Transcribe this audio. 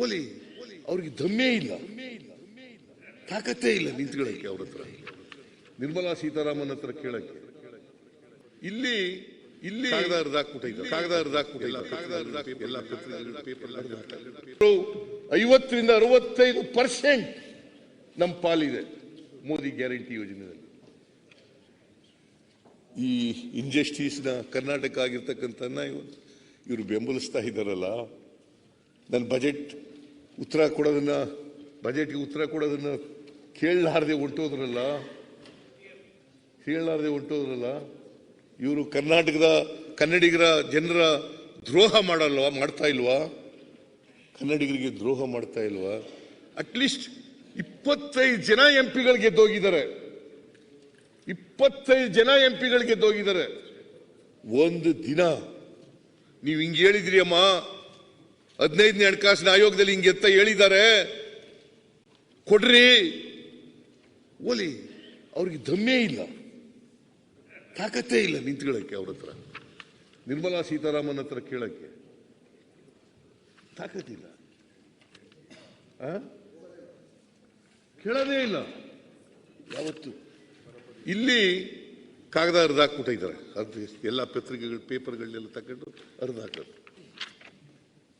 ಓಲಿ ಅವ್ರಿಗೆ ಧಮ್ಮೇ ಇಲ್ಲ. ತಾಕತ್ತೇ ಇಲ್ಲ ನಿಂತ್ಕೊಳ್ಳಕ್ಕೆ ಅವ್ರ ಹತ್ರ. ನಿರ್ಮಲಾ ಸೀತಾರಾಮನ್ ಹತ್ರ ಕೇಳಕ್ಕೆ. ಇಲ್ಲಿ ಇಲ್ಲಿ ಕಾಗದ ಅರ್ಧ ಕಾಗದ ಅರ್ಧ ಕಾಗದ ಎಲ್ಲ ಪೇಪರ್ ಐವತ್ತರಿಂದ ಅರವತ್ತೈದು ಪರ್ಸೆಂಟ್ ನಮ್ಮ ಪಾಲಿದೆ ಮೋದಿ ಗ್ಯಾರಂಟಿ ಯೋಜನೆಯಲ್ಲಿ. ಈ ಇಂಜಸ್ಟಿಸ್ನ ಕರ್ನಾಟಕ ಆಗಿರ್ತಕ್ಕಂಥ ಇವರು ಬೆಂಬಲಿಸ್ತಾ ಇದ್ದಾರಲ್ಲ ನನ್ನ ಬಜೆಟ್ ಉತ್ತರ ಕೊಡೋದನ್ನ, ಬಜೆಟ್ಗೆ ಉತ್ತರ ಕೊಡೋದನ್ನ ಕೇಳಲಾರ್ದೆ ಹೊಂಟೋದ್ರಲ್ಲ ಕೇಳಲಾರ್ದೆ ಹೊಂಟೋದ್ರಲ್ಲ, ಇವರು ಕರ್ನಾಟಕದ ಕನ್ನಡಿಗರ ಜನರ ದ್ರೋಹ ಮಾಡಲ್ವಾ, ಮಾಡ್ತಾ ಇಲ್ವಾ? ಕನ್ನಡಿಗರಿಗೆ ದ್ರೋಹ ಮಾಡ್ತಾ ಇಲ್ವಾ? ಅಟ್ಲೀಸ್ಟ್ ಇಪ್ಪತ್ತೈದು ಜನ ಎಂ ಪಿಗಳು ಗೆದ್ದೋಗಿದ್ದಾರೆ. ಇಪ್ಪತ್ತೈದು ಜನ ಎಂ ಪಿಗಳು ಗೆದ್ದೋಗಿದ್ದಾರೆ. ಒಂದು ದಿನ. ನೀವು ಹಿಂಗೆ ಹೇಳಿದ್ರಿ ಅಮ್ಮ. ಹದಿನೈದನೇ ಹಣಕಾಸಿನ ಆಯೋಗದಲ್ಲಿ ಹಿಂಗೆ ಎತ್ತ ಹೇಳಿದ್ದಾರೆ. ಕೊಡ್ರಿ. ಓಲಿ, ಅವ್ರಿಗೆ ದಮ್ಮೇ ಇಲ್ಲ. ತಾಕತ್ತೇ ಇಲ್ಲ ನಿಂತ್ಕೊಳ್ಳಕ್ಕೆ ಅವ್ರ ಹತ್ರ. ನಿರ್ಮಲಾ ಸೀತಾರಾಮನ್ ಹತ್ರ ಕೇಳಕ್ಕೆ. ತಾಕತ್ತಿಲ್ಲ? ಕೇಳೋದೇ ಇಲ್ಲ. ಯಾವತ್ತು? ಇಲ್ಲಿ ಕಾಗದ ಅರ್ಧ ಹಾಕ್ಬಿಟ್ಟಿದ್ದಾರೆ. ಅರ್ಧ ಎಲ್ಲ ಪತ್ರಿಕೆಗಳು ಪೇಪರ್ಗಳನ್ನೆಲ್ಲ ತಗೊಂಡು ಅರ್ಧ ಹಾಕೋದು.